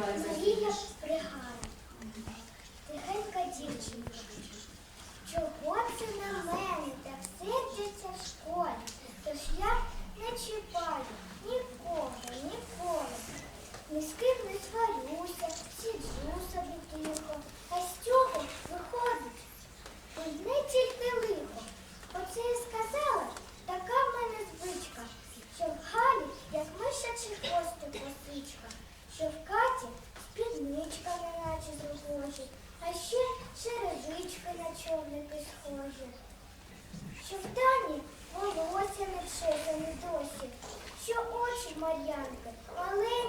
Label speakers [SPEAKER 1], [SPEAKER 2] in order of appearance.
[SPEAKER 1] Марія Пригара. Тихенька дівчинка. Чого це на мене так сердяться в школі? Тож я не чіпаю нікого, ніколи. Ні з ким не сварюся, сиджу собі тихо. А з цього виходить одне тільки лихо. Оце я сказала, така в мене звичка, що в Галі, як мишачий хвостик косичка, що в зрогожі, а ще черевичка на човники схожі. Що в Дані волосся не досі, що очі Мар'янки маленькі